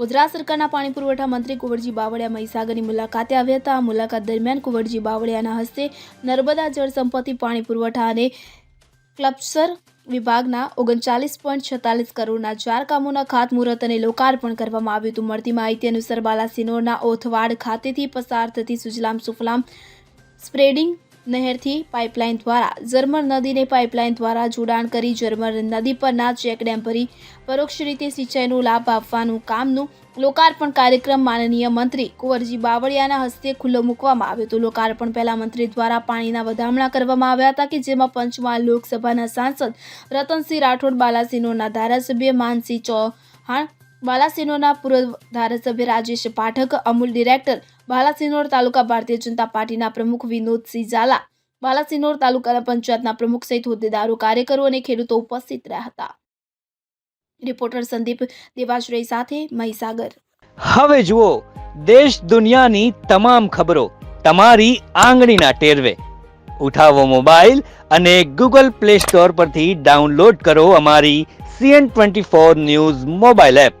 ગુજરાત સરકારના પાણી પુરવઠા મંત્રી કુંવરજી બાવળિયા મહીસાગરની મુલાકાતે આવ્યા હતા. આ મુલાકાત દરમિયાન કુંવરજી બાવળિયાના હસ્તે નર્મદા જળ સંપત્તિ, પાણી પુરવઠા અને ક્લબસર વિભાગના ઓગણચાલીસ પોઈન્ટ છતાલીસ કરોડના ચાર કામોના ખાતમુહૂર્ત અને લોકાર્પણ કરવામાં આવ્યું હતું. મળતી માહિતી અનુસાર બાલાસિનોરના ઓથવાડ ખાતેથી પસાર થતી સુજલામ સુફલામ સ્પ્રેડિંગ નહેરથી પાઇપલાઇન દ્વારા ઝરમર નદીને પાઇપલાઇન દ્વારા જોડાણ કરી ઝરમર નદી પરના ચેકડેમ ભરી પરોક્ષ રીતે સિંચાઈનો લાભ આપવાનું કામનું લોકાર્પણ કાર્યક્રમ માનનીય મંત્રી કુંવરજી બાવળિયાના હસ્તે ખુલ્લો મૂકવામાં આવ્યો હતો. લોકાર્પણ પહેલા મંત્રી દ્વારા પાણીના વધામણા કરવામાં આવ્યા હતા કે જેમાં પંચમહાલ લોકસભાના સાંસદ રતનસિંહ રાઠોડ બાલાસિનોરના ધારાસભ્ય માનસિંહ ચૌહાણ બાલાસિનોરના પૂર્વ ધારાસભ્ય રાજેશ પાઠક, અમૂલ ડિરેક્ટર, બાલાસિનોર તાલુકા ભારતીય જનતા પાર્ટીના પ્રમુખ વિનોદસિંહ ઝાલા બાલાસિનોર તાલુકાના પંચાયતના પ્રમુખ સહિત હોદ્દેદારો, કાર્યકરો અને ખેડૂતો ઉપસ્થિત રહ્યા હતા. રિપોર્ટર સંદીપ દેવાશ્રય સાથે મહીસાગર. હવે જુઓ, દેશ દુનિયાની તમામ ખબરો તમારી આંગળીના ટેરવે. ઉઠાવો મોબાઈલ અને ગૂગલ પ્લે સ્ટોર પરથી ડાઉનલોડ કરો અમારી CN twenty four news mobile app.